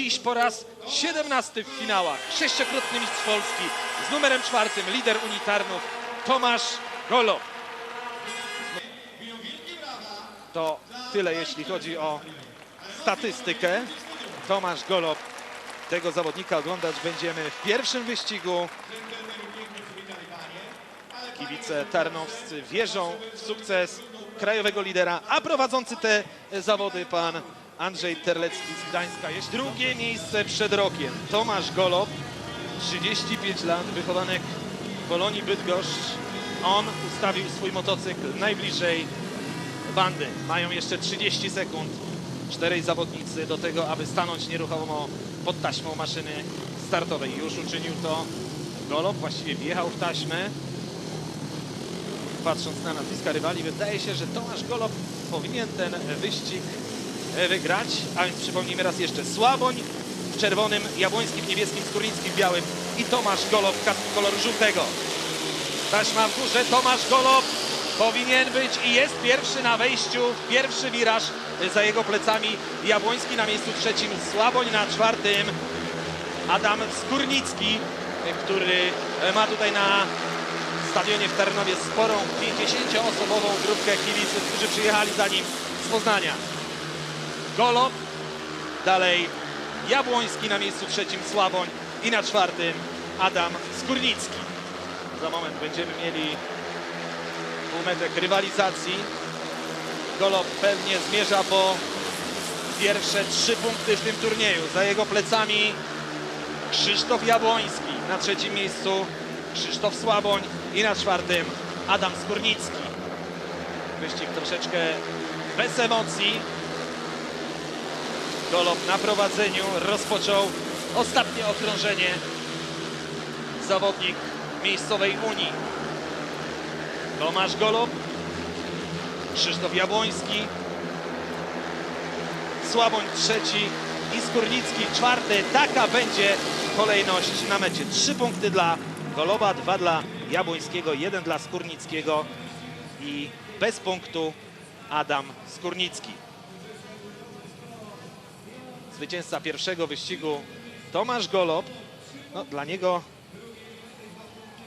Dziś po raz 17 w finałach. Sześciokrotny mistrz Polski z numerem czwartym, lider unitarnów Tomasz Golob. To tyle, jeśli chodzi o statystykę. Tomasz Golob, tego zawodnika oglądać będziemy w pierwszym wyścigu. Kibice tarnowscy wierzą w sukces krajowego lidera, a prowadzący te zawody pan Andrzej Terlecki z Gdańska jest drugie miejsce przed rokiem. Tomasz Golob, 35 lat, wychowanek Polonii Bydgoszcz. On ustawił swój motocykl najbliżej bandy. Mają jeszcze 30 sekund. Czterej zawodnicy do tego, aby stanąć nieruchomo pod taśmą maszyny startowej. Już uczynił to Golob, właściwie wjechał w taśmę. Patrząc na nazwiska rywali, wydaje się, że Tomasz Golob powinien ten wyścig wygrać. A więc przypomnijmy raz jeszcze. Słaboń w czerwonym, Jabłoński w niebieskim, Skórnicki w białym i Tomasz Golob koloru żółtego. Taśma w górze, Tomasz Golob powinien być i jest pierwszy na wejściu, pierwszy wiraż za jego plecami. Jabłoński na miejscu trzecim, Słaboń na czwartym, Adam Skórnicki, który ma tutaj na stadionie w Tarnowie sporą 50-osobową grupkę kibiców, którzy przyjechali za nim z Poznania. Golob, dalej Jabłoński na miejscu trzecim, Sławoń i na czwartym Adam Skórnicki. Za moment będziemy mieli półmetek rywalizacji. Golob pewnie zmierza po pierwsze trzy punkty w tym turnieju. Za jego plecami Krzysztof Jabłoński na trzecim miejscu, Krzysztof Słaboń i na czwartym Adam Skórnicki. Wyścig troszeczkę bez emocji. Golob na prowadzeniu rozpoczął ostatnie okrążenie zawodnik miejscowej Unii. Tomasz Golob, Krzysztof Jabłoński, Słaboń trzeci i Skórnicki czwarty. Taka będzie kolejność na mecie. Trzy punkty dla Goloba, dwa dla Jabłońskiego, jeden dla Skórnickiego i bez punktu Adam Skórnicki. Zwycięzca pierwszego wyścigu Tomasz Golob. No, dla niego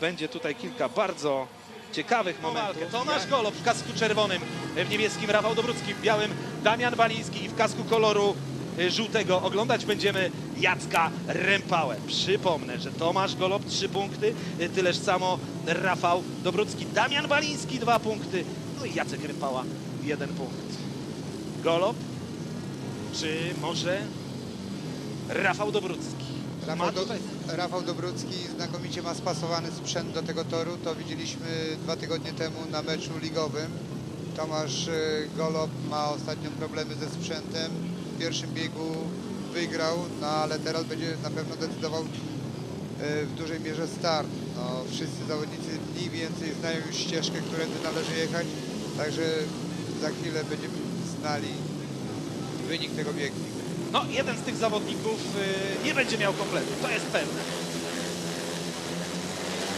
będzie tutaj kilka bardzo ciekawych momentów. Tomasz Golob w kasku czerwonym, w niebieskim Rafał Dobrucki, w białym Damian Baliński i w kasku koloru y, żółtego oglądać będziemy Jacka Rempałę. Przypomnę, że Tomasz Golob trzy punkty, y, tyleż samo Rafał Dobrucki, Damian Baliński dwa punkty, no i Jacek Rempała jeden punkt. Golob, czy może Rafał Dobrucki? Rafał, Do, Rafał Dobrucki znakomicie ma spasowany sprzęt do tego toru. To widzieliśmy dwa tygodnie temu na meczu ligowym. Tomasz y, Golob ma ostatnio problemy ze sprzętem. W pierwszym biegu wygrał, no ale teraz będzie na pewno decydował y, w dużej mierze start. No, wszyscy zawodnicy mniej więcej znają już ścieżkę, którędy należy jechać. Także za chwilę będziemy znali wynik tego biegu. No, jeden z tych zawodników y, nie będzie miał kompletu, to jest pewne.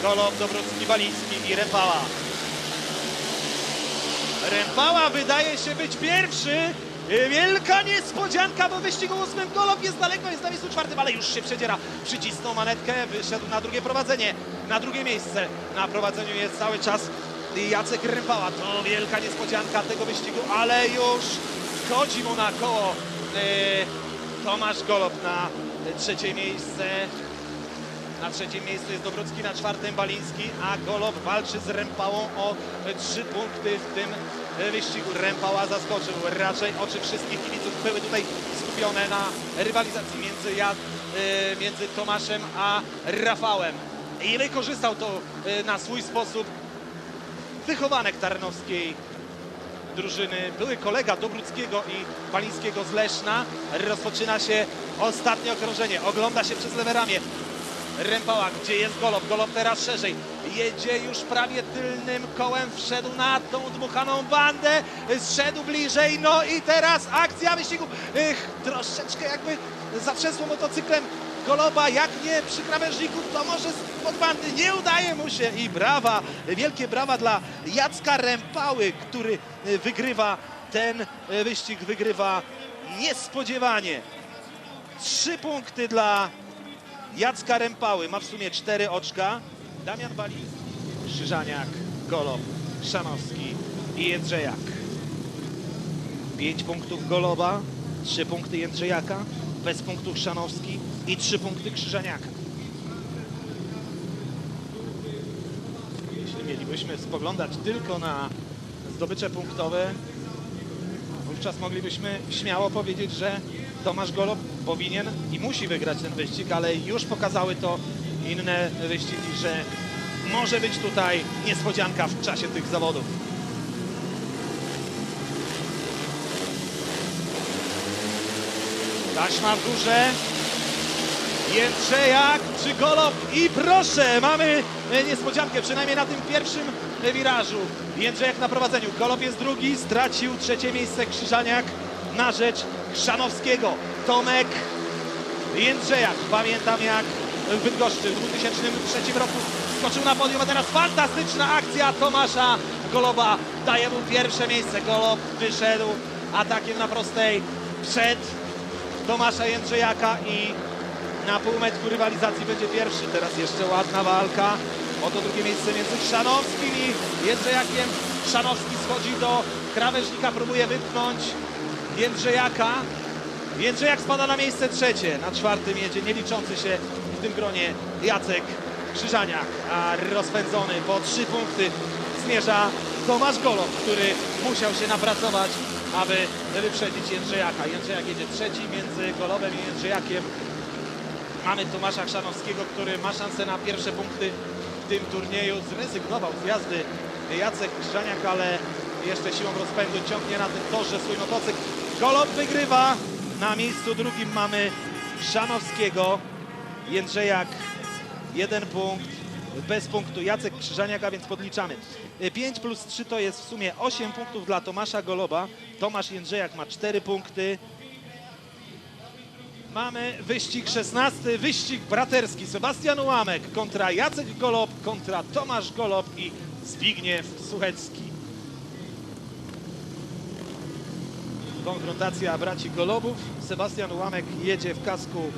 Golob, Dobrucki, Waliński i Rempała. Rempała wydaje się być pierwszy. Wielka niespodzianka, bo wyścigu ósmym Golob jest daleko, jest na miejscu czwartym, ale już się przedziera. Przycisnął manetkę, wyszedł na drugie prowadzenie, na drugie miejsce. Na prowadzeniu jest cały czas Jacek Rempała. To wielka niespodzianka tego wyścigu, ale już wchodzi mu na koło y, Tomasz Golob na trzecie miejsce. Na trzecim miejscu jest Dobrucki, na czwartym Baliński, a Golob walczy z Rempałą o trzy punkty w tym wyścigu. Rempała zaskoczył. Raczej oczy wszystkich kibiców były tutaj skupione na rywalizacji między, ja, y, między Tomaszem a Rafałem. I wykorzystał to y, na swój sposób wychowanek tarnowskiej drużyny, były kolega Dobruckiego i Balińskiego z Leszna. Rozpoczyna się ostatnie okrążenie. Ogląda się przez lewe ramię. Rempała, gdzie jest Golob? Golob teraz szerzej. Jedzie już prawie tylnym kołem, wszedł na tą dmuchaną bandę, zszedł bliżej, no i teraz akcja wyścigu. Ych, troszeczkę jakby zatrzęsło motocyklem Goloba, jak nie przy krawężniku, to może spod bandy. Nie udaje mu się i brawa, wielkie brawa dla Jacka Rempały, który y, wygrywa ten y, wyścig, wygrywa niespodziewanie. Trzy punkty dla Jacka Rępały. Ma w sumie cztery oczka. Damian Baliński, Krzyżaniak, Golob, Szanowski i Jędrzejak. Pięć punktów Goloba, trzy punkty Jędrzejaka, bez punktów Szanowski i trzy punkty Krzyżaniaka. Jeśli mielibyśmy spoglądać tylko na zdobycze punktowe, wówczas moglibyśmy śmiało powiedzieć, że Tomasz Golob powinien i musi wygrać ten wyścig, ale już pokazały to inne wyścigi, że może być tutaj niespodzianka w czasie tych zawodów. Taśma w górze. Jędrzejak czy Golob i proszę, mamy niespodziankę, przynajmniej na tym pierwszym wirażu. Jędrzejak na prowadzeniu, Golob jest drugi, stracił trzecie miejsce Krzyżaniak na rzecz Chrzanowskiego. Tomek Jędrzejak, pamiętam jak w Bydgoszczy w 2003 roku skoczył na podium, a teraz fantastyczna akcja Tomasza Goloba daje mu pierwsze miejsce. Golob wyszedł atakiem na prostej przed Tomasza Jędrzejaka i na półmetku rywalizacji będzie pierwszy. Teraz jeszcze ładna walka. Oto drugie miejsce między Chrzanowskim i Jędrzejakiem. Chrzanowski schodzi do krawężnika, próbuje wypchnąć Jędrzejaka. Jędrzejak spada na miejsce trzecie. Na czwartym jedzie nie liczący się w tym gronie Jacek Krzyżaniak. A rozpędzony po trzy punkty zmierza Tomasz Golob, który musiał się napracować, aby wyprzedzić Jędrzejaka. Jędrzejak jedzie trzeci między Golobem i Jędrzejakiem. Mamy Tomasza Chrzanowskiego, który ma szansę na pierwsze punkty w tym turnieju. Zrezygnował z jazdy Jacek Krzyżaniak, ale jeszcze siłą rozpędu ciągnie na tym torze swój motocykl. Golob wygrywa. Na miejscu drugim mamy Chrzanowskiego. Jędrzejak jeden punkt. Bez punktu Jacek Krzyżaniak, a więc podliczamy. 5 plus 3 to jest w sumie 8 punktów dla Tomasza Goloba. Tomasz Jędrzejak ma 4 punkty. Mamy wyścig 16, wyścig braterski. Sebastian Ułamek kontra Jacek Golob, kontra Tomasz Golob i Zbigniew Suchecki. Konfrontacja braci Golobów. Sebastian Ułamek jedzie w kasku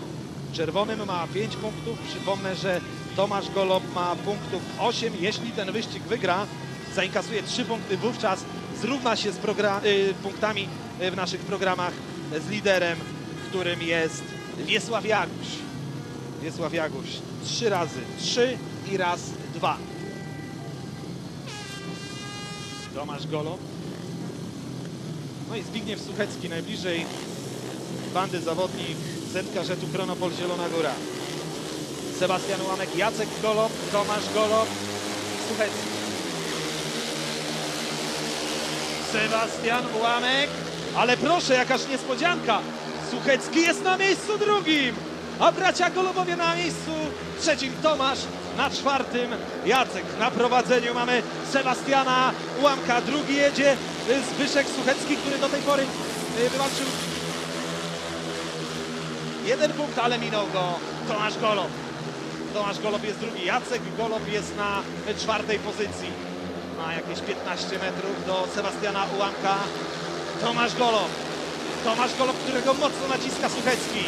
czerwonym, ma 5 punktów. Przypomnę, że Tomasz Golob ma punktów 8. Jeśli ten wyścig wygra, zainkasuje 3 punkty, wówczas zrówna się z y, punktami y, w naszych programach z liderem, którym jest Wiesław Jaguś. Wiesław Jaguś. Trzy razy trzy i raz dwa. Tomasz Golob. No i Zbigniew Suchecki najbliżej bandy zawodnik ZK Żetu Kronopol Zielona Góra. Sebastian Łamek, Jacek Golob, Tomasz Golob, Suchecki. Sebastian Ułamek, ale proszę, jakaż niespodzianka. Suchecki jest na miejscu drugim, a bracia Golobowie na miejscu trzecim. Tomasz na czwartym, Jacek na prowadzeniu. Mamy Sebastiana Ułamka, drugi jedzie Zbyszek Suchecki, który do tej pory y, wywalczył jeden punkt, ale minął go Tomasz Golob. Tomasz Golob jest drugi, Jacek Golob jest na czwartej pozycji. Ma jakieś 15 metrów do Sebastiana Ułamka. Tomasz Golob. Tomasz Golob, którego mocno naciska Suchecki.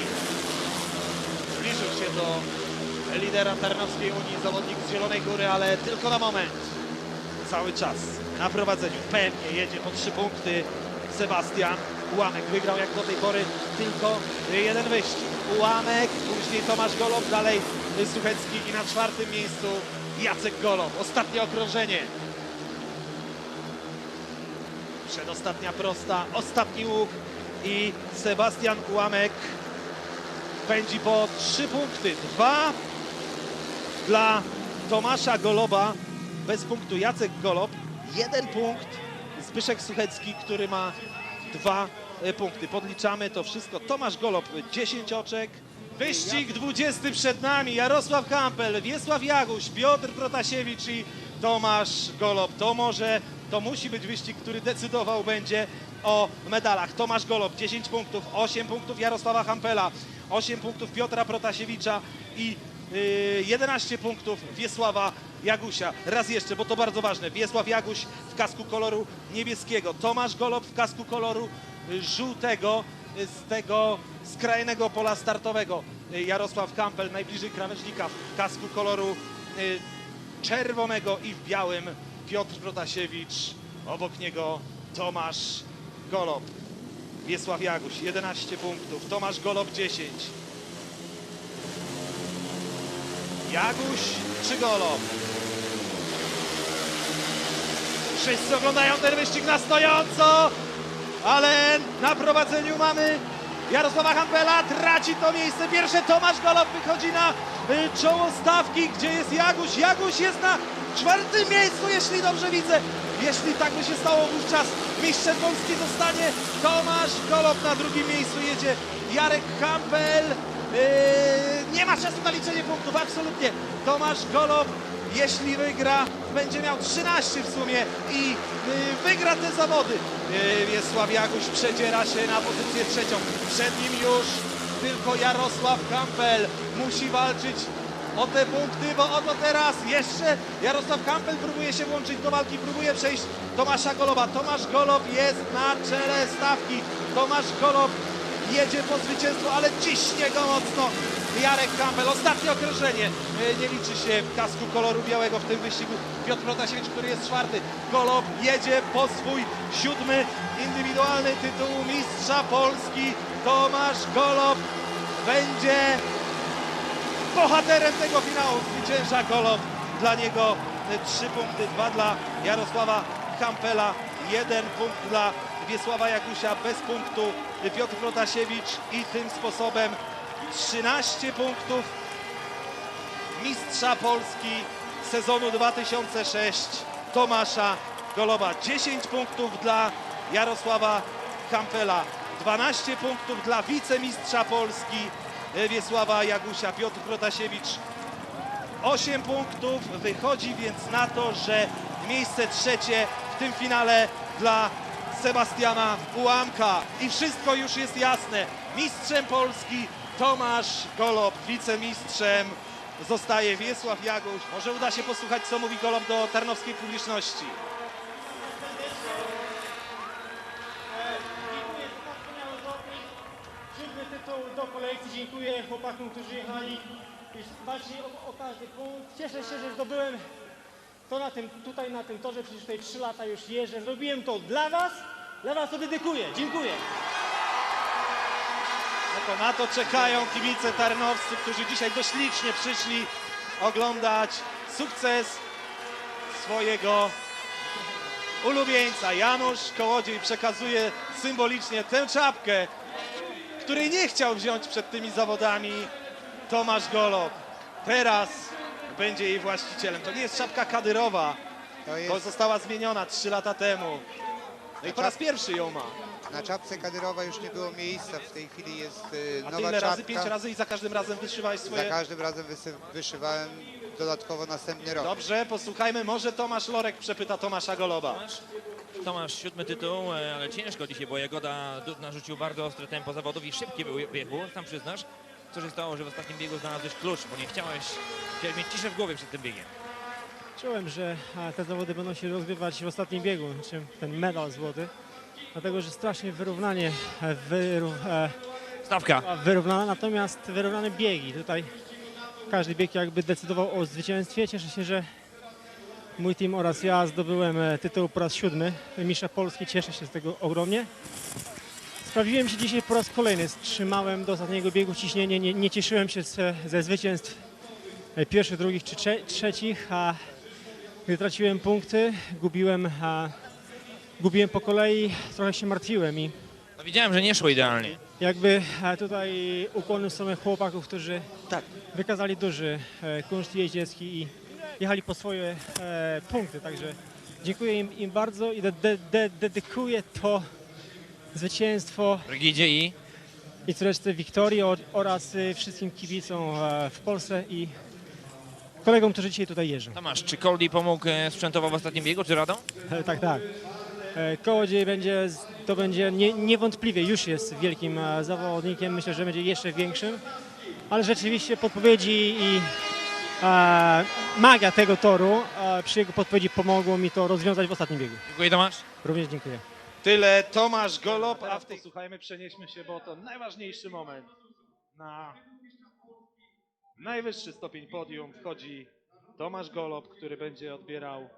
Zbliżył się do lidera Tarnowskiej Unii, zawodnik z Zielonej Góry, ale tylko na moment. Cały czas na prowadzeniu. Pewnie jedzie po trzy punkty Sebastian. Ułamek wygrał jak do tej pory tylko jeden wyścig. Ułamek, później Tomasz Golob, dalej Suchecki i na czwartym miejscu Jacek Golob. Ostatnie okrążenie. Przedostatnia prosta, ostatni łuk i Sebastian Ułamek pędzi po trzy punkty. Dwa dla Tomasza Goloba, bez punktu Jacek Golob, jeden punkt Zbyszek Suchecki, który ma dwa e, punkty. Podliczamy to wszystko. Tomasz Golob 10 oczek. Wyścig 20 przed nami. Jarosław Kampel, Wiesław Jaguś, Piotr Protasiewicz i Tomasz Golob. To może, to musi być wyścig, który decydował będzie o medalach. Tomasz Golob 10 punktów, 8 punktów Jarosława Hampela, 8 punktów Piotra Protasiewicza i yy, 11 punktów Wiesława Jagusia. Raz jeszcze, bo to bardzo ważne. Wiesław Jaguś w kasku koloru niebieskiego, Tomasz Golob w kasku koloru y, żółtego z tego skrajnego pola startowego. Y, Jarosław Kampel najbliżej krawężnika w kasku koloru y, czerwonego i w białym Piotr Protasiewicz, obok niego Tomasz Golob. Wiesław Jaguś 11 punktów, Tomasz Golob 10. Jaguś czy Golob? Wszyscy oglądają ten wyścig na stojąco, ale na prowadzeniu mamy Jarosława Hampela, traci to miejsce. Pierwsze Tomasz Golob wychodzi na y, czoło stawki, gdzie jest Jaguś. Jaguś jest na czwartym miejscu, jeśli dobrze widzę. Jeśli tak by się stało, wówczas mistrzem Polski zostanie Tomasz Golob. Na drugim miejscu jedzie Jarek Hampel. Yy, nie ma czasu na liczenie punktów, absolutnie. Tomasz Golob, jeśli wygra, będzie miał 13 w sumie i yy, wygra te zawody. Yy, Wiesław Jaguś przedziera się na pozycję trzecią. Przed nim już tylko Jarosław Kampel musi walczyć o te punkty, bo oto teraz jeszcze Jarosław Kampel próbuje się włączyć do walki, próbuje przejść Tomasza Goloba. Tomasz Golob jest na czele stawki. Tomasz Golob jedzie po zwycięstwo, ale ciśnie go mocno Jarek Kampel. Ostatnie okrążenie. E, Nie liczy się kasku koloru białego w tym wyścigu. Piotr Protasiewicz, który jest czwarty. Golob jedzie po swój siódmy indywidualny tytuł mistrza Polski. Tomasz Golob będzie bohaterem tego finału. Zwycięża Golob. Dla niego e, trzy punkty, dwa dla Jarosława Kampela, jeden punkt dla Wiesława Jakusia, bez punktu Piotr Protasiewicz i tym sposobem 13 punktów mistrza Polski sezonu 2006 Tomasza Goloba. 10 punktów dla Jarosława Kampela, 12 punktów dla wicemistrza Polski Wiesława Jagusia. Piotr Protasiewicz 8 punktów. Wychodzi więc na to, że miejsce trzecie w tym finale dla Sebastiana Ułamka. I wszystko już jest jasne. Mistrzem Polski Tomasz Golob, wicemistrzem zostaje Wiesław Jaguś. Może uda się posłuchać, co mówi Golob do tarnowskiej publiczności. Dziękuję za wspaniały zawodnik. Siódmy tytuł do kolekcji. Dziękuję chłopakom, którzy jechali walczyli o, o każdy punkt. Cieszę się, że zdobyłem to na tym, tutaj na tym torze. Przecież tutaj trzy lata już jeżdżę. Zrobiłem to dla Was. Dla Was to dedykuję. Dziękuję. No to na to czekają kibice tarnowscy, którzy dzisiaj dość licznie przyszli oglądać sukces swojego ulubieńca. Janusz Kołodziej przekazuje symbolicznie tę czapkę, której nie chciał wziąć przed tymi zawodami Tomasz Golob. Teraz będzie jej właścicielem. To nie jest czapka kadyrowa, To bo jest została zmieniona 3 lata temu. No i po raz pierwszy ją ma. na czapce Kadyrowa już nie było miejsca. W tej chwili jest y, A nowa ile razy? czapka. Pięć razy i za każdym razem wyszywałeś Za swoje... każdym razem wyszywałem dodatkowo następny rok. Dobrze, posłuchajmy. Może Tomasz Lorek przepyta Tomasza Goloba. Tomasz, siódmy tytuł, e, ale ciężko dzisiaj, bo Jagoda narzucił bardzo ostre tempo zawodów i szybki był biegu, sam przyznasz. Co się stało, że w ostatnim biegu znalazłeś klucz, bo nie chciałeś, chciałeś mieć ciszę w głowie przed tym biegiem. Czułem, że te zawody będą się rozgrywać w ostatnim biegu, czym ten medal złoty. Dlatego, że strasznie wyrównanie, e, wyró, e, Stawka. a wyrównane, natomiast wyrównane biegi. Tutaj każdy bieg jakby decydował o zwycięstwie. Cieszę się, że mój team oraz ja zdobyłem e, tytuł po raz siódmy mistrza Polski. Cieszę się z tego ogromnie. Sprawiłem się dzisiaj po raz kolejny. Trzymałem do ostatniego biegu ciśnienie. Nie, nie cieszyłem się ze, ze zwycięstw e, pierwszych, drugich czy trze, trzecich, a gdy traciłem punkty, gubiłem, a, gubiłem po kolei, trochę się martwiłem i No, widziałem, że nie szło idealnie. jakby tutaj ukłony w stronę chłopaków, którzy Tak. wykazali duży e, kunszt jeździecki i jechali po swoje e, punkty, także dziękuję im, im bardzo i de, de, de, dedykuję to zwycięstwo Rygidzie i i córeczce Wiktorii o- oraz e, wszystkim kibicom e, w Polsce i kolegom, którzy dzisiaj tutaj jeżdżą. Tomasz, czy Coldy pomógł e, sprzętowo w ostatnim biegu, czy radą? E, Tak, tak. E, Kołodziej będzie, z- to będzie nie, niewątpliwie już jest wielkim e, zawodnikiem, myślę, że będzie jeszcze większym, ale rzeczywiście podpowiedzi i magia tego toru, e, przy jego podpowiedzi pomogło mi to rozwiązać w ostatnim biegu. Dziękuję Tomasz. Również dziękuję. Tyle Tomasz Golob, a w tej posłuchajmy, przenieśmy się, bo to najważniejszy moment. Na najwyższy stopień podium wchodzi Tomasz Golob, który będzie odbierał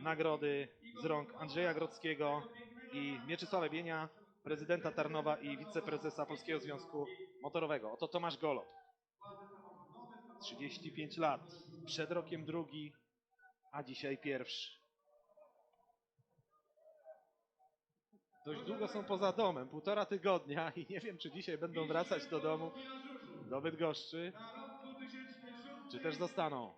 nagrody z rąk Andrzeja Grodzkiego i Mieczysława Bienia, prezydenta Tarnowa i wiceprezesa Polskiego Związku Motorowego. Oto Tomasz Golob. 35 lat, przed rokiem drugi, a dzisiaj pierwszy. Dość długo są poza domem, półtora tygodnia i nie wiem, czy dzisiaj będą wracać do domu, do Bydgoszczy, czy też zostaną.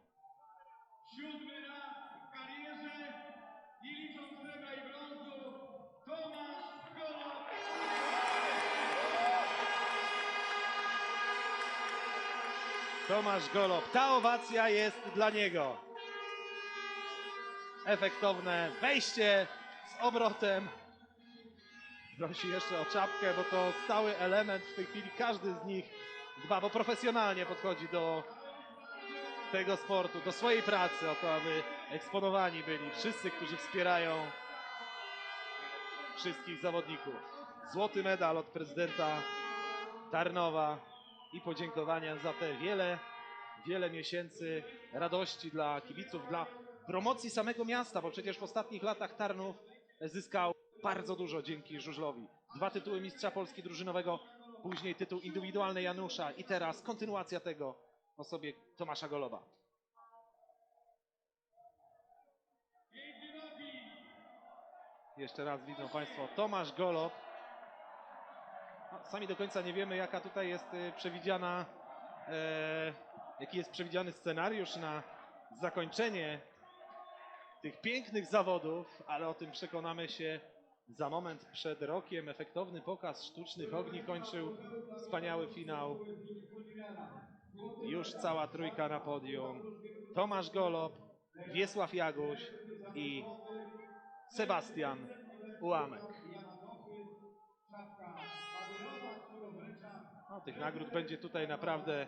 Tomasz Golob, ta owacja jest dla niego. Efektowne wejście z obrotem. Prosi jeszcze o czapkę, bo to stały element. W tej chwili każdy z nich dba, bo profesjonalnie podchodzi do tego sportu, do swojej pracy, o to, aby eksponowani byli wszyscy, którzy wspierają wszystkich zawodników. Złoty medal od prezydenta Tarnowa i podziękowania za te wiele, wiele miesięcy radości dla kibiców, dla promocji samego miasta, bo przecież w ostatnich latach Tarnów zyskał bardzo dużo dzięki Żużlowi. Dwa tytuły Mistrza Polski drużynowego, później tytuł indywidualny Janusza i teraz kontynuacja tego osobie Tomasza Goloba. Jeszcze raz widzą Państwo Tomasz Golob. Sami do końca nie wiemy, jaka tutaj jest y, przewidziana, e, jaki jest przewidziany scenariusz na zakończenie tych pięknych zawodów, ale o tym przekonamy się za moment przed rokiem. Efektowny pokaz sztucznych ogni kończył wspaniały finał. Już cała trójka na podium. Tomasz Golob, Wiesław Jaguś i Sebastian Ułamek. No, tych nagród będzie tutaj naprawdę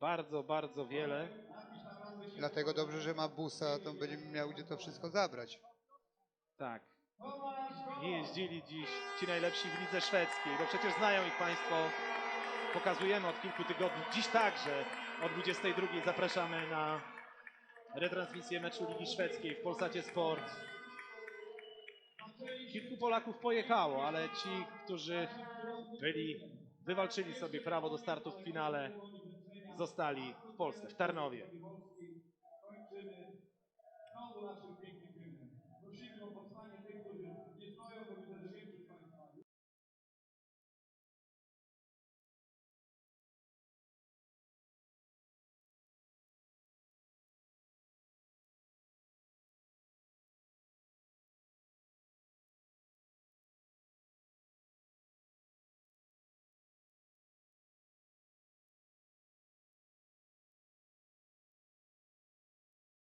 bardzo, bardzo wiele. Dlatego dobrze, że ma busa, to będzie miał gdzie to wszystko zabrać. Tak. Nie jeździli dziś ci najlepsi w lidze szwedzkiej, bo przecież znają ich Państwo. Pokazujemy od kilku tygodni. Dziś także o 22 zapraszamy na retransmisję meczu Ligi Szwedzkiej w Polsacie Sport. Kilku Polaków pojechało, ale ci, którzy byli, wywalczyli sobie prawo do startu w finale, zostali w Polsce, w Tarnowie.